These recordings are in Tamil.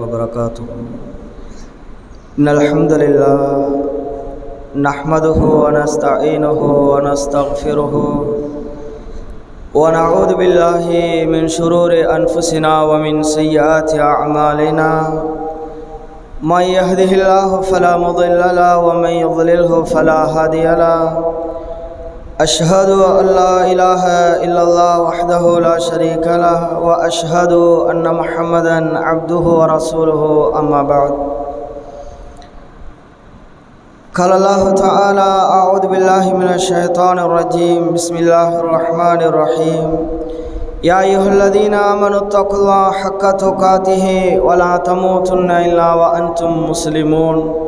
وبركاته إن الحمد لله نحمده ونستعينه ونستغفره ونعوذ بالله من شرور أنفسنا ومن سيئات أعمالنا من يهده الله فلا مضل له، ومن يضلله فلا هادي له۔ أشهد أن لا إله إلا الله وحده لا شريك له وأشهد أن محمدا عبده ورسوله أما بعد. قال الله تعالى أعوذ بالله من الشيطان الرجيم. بسم الله الرحمن الرحيم. يا أيها الذين آمنوا اتقوا الله حق تقاته ولا تموتن إلا وأنتم مسلمون.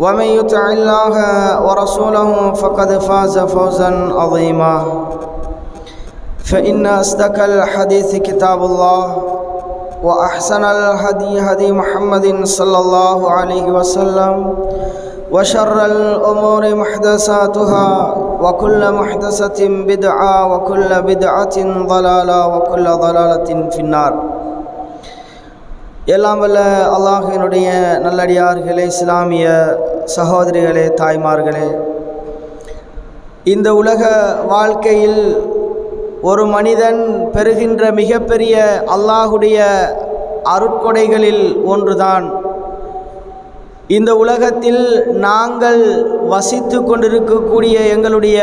ومن يطع الله ورسوله فقد فاز فوزا عظيما فإن أصدق الحديث كتاب الله وأحسن الهدي هدي محمد صلى الله عليه وسلم وشر الأمور محدثاتها وكل محدثة بدعة وكل بدعة ضلالة وكل ضلالة في النار எல்லாம் வல்ல அல்லாஹினுடைய நல்லடியார்களே இஸ்லாமிய சகோதரிகளே தாய்மார்களே இந்த உலக வாழ்க்கையில் ஒரு மனிதன் பெறுகின்ற மிகப்பெரிய அல்லாஹுடைய அருட்கொடைகளில் ஒன்றுதான். இந்த உலகத்தில் நாங்கள் வசித்து கொண்டிருக்கக்கூடிய எங்களுடைய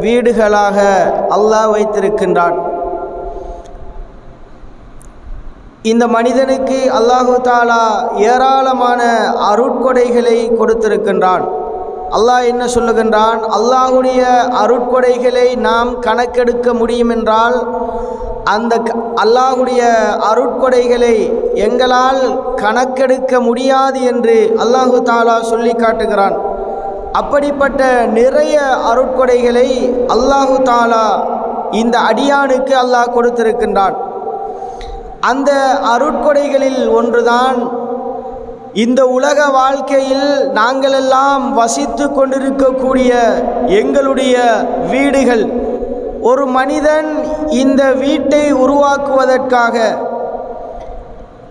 வீடுகளாக அல்லாஹ் வைத்திருக்கின்றான். இந்த மனிதனுக்கு அல்லாஹு தாலா ஏராளமான அருட்கொடைகளை கொடுத்திருக்கின்றான். அல்லாஹ் என்ன சொல்லுகின்றான்? அல்லாஹுடைய அருட்கொடைகளை நாம் கணக்கெடுக்க முடியும் என்றால் அந்த அல்லாஹுடைய அருட்கொடைகளை எங்களால் கணக்கெடுக்க முடியாது என்று அல்லாஹு தாலா சொல்லி காட்டுகிறான். அப்படிப்பட்ட நிறைய அருட்கொடைகளை அல்லாஹு தாலா இந்த அடியானுக்கு அல்லாஹ் கொடுத்திருக்கின்றான். அந்த அருட்கொடைகளில் ஒன்றுதான். இந்த உலக வாழ்க்கையில் நாங்களெல்லாம் வசித்து கொண்டிருக்கக்கூடிய எங்களுடைய வீடுகள். ஒரு மனிதன் இந்த வீட்டை உருவாக்குவதற்காக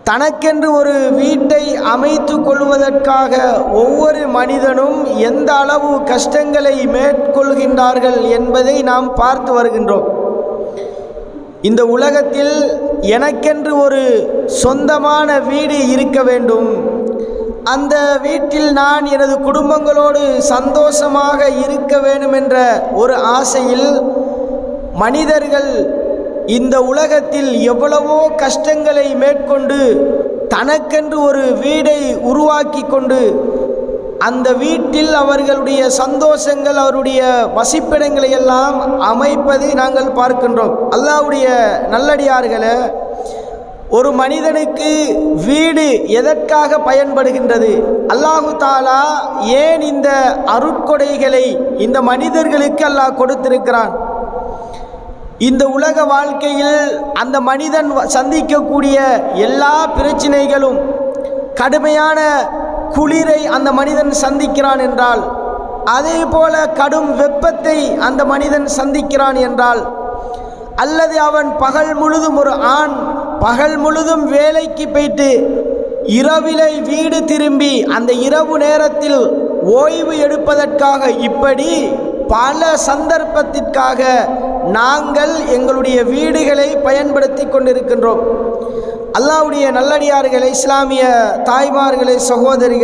தனக்கென்று ஒரு வீட்டை அமைத்து கொள்வதற்காக ஒவ்வொரு மனிதனும் எந்த அளவு கஷ்டங்களை மேற்கொள்கின்றார்கள் என்பதை நாம் பார்த்து வருகின்றோம். இந்த உலகத்தில் எனக்கென்று ஒரு சொந்தமான வீடு இருக்க வேண்டும். அந்த வீட்டில் நான் எனது குடும்பங்களோடு சந்தோஷமாக இருக்க வேண்டும் என்ற ஒரு ஆசையில் மனிதர்கள் இந்த உலகத்தில் எவ்வளவோ கஷ்டங்களை மேற்கொண்டு தனக்கென்று ஒரு வீடை உருவாக்கி கொண்டு அந்த வீட்டில் அவர்களுடைய சந்தோஷங்கள் அவருடைய வசிப்பிடங்களை எல்லாம் அமைப்பதை நாங்கள் பார்க்கின்றோம். அல்லாவுடைய நல்லடியார்களை ஒரு மனிதனுக்கு வீடு எதற்காக பயன்படுகின்றது? அல்லாஹு தாலா ஏன் இந்த அருட்கொடைகளை இந்த மனிதர்களுக்கு அல்லாஹ் கொடுத்திருக்கிறான்? இந்த உலக வாழ்க்கையில் அந்த மனிதன் சந்திக்கக்கூடிய எல்லா பிரச்சனைகளும் கடுமையான குளிரை அந்த மனிதன் சந்திக்கிறான் என்றால் அதே போல கடும் வெப்பத்தை அந்த மனிதன் சந்திக்கிறான் என்றால் அல்லது அவன் பகல் முழுதும் ஒரு ஆண் பகல் முழுதும் வேலைக்கு போயிட்டு இரவிலை வீடு திரும்பி அந்த இரவு நேரத்தில் ஓய்வு எடுப்பதற்காக இப்படி பல சந்தர்ப்பத்திற்காக நாங்கள் எங்களுடைய வீடுகளை பயன்படுத்தி கொண்டிருக்கின்றோம். அல்லாவுடைய நல்லடியார்களை இஸ்லாமிய தாய்மார்களை சகோதரிகள்